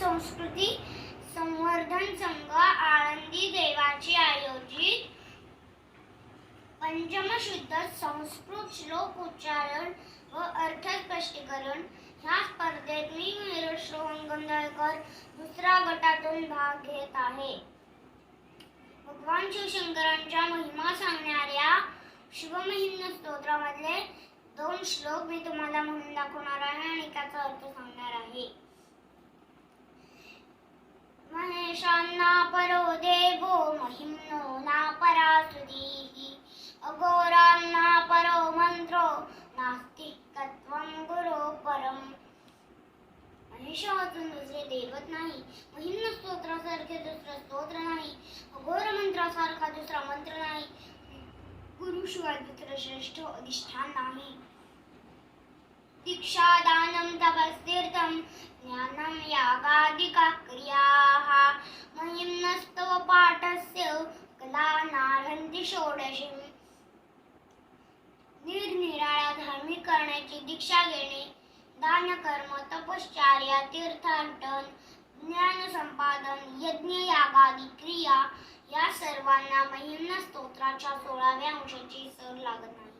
संस्कृती संवर्धन संघ आळंदी देवाची आयोजित पंचमशुद्ध संस्कृत श्लोक उच्चारण व अर्थ स्पष्टीकरण. ह्या स्पर्धेत मी मिरज गोंधळकर दुसरा गटातून भाग घेत आहे. भगवान शिवशंकरांच्या महिमा सांगणाऱ्या शिवमहिम स्तोत्रामधले दोन श्लोक मी तुम्हाला म्हणून दाखवणार आहे महेशांना परो देवो महिम्नो ना परासुदीः अघोरांना परो मंत्रो नास्तिकत्वं गुरो परम। महेश वाचून दुसरे देवत नाही महिम्न स्तोत्रासारखे दुसरं स्तोत्र नाही अघोर मंत्रासारखा दुसरा मंत्र नाही गुरुशिवाय दुसरं श्रेष्ठ अधिष्ठान नाही। दीक्षादानं तपस्तीर्थं ज्ञानं यागादिका क्रिया। नारन्ति निरनिराळ्या धार्मिक करण्याची दीक्षा घेणे दान कर्म तपश्चर्या तीर्थाटन ज्ञान संपादन यज्ञ यागादी क्रिया या सर्वांना महिम्न स्तोत्राच्या सोळाव्या अंशाची सर लागत नाही.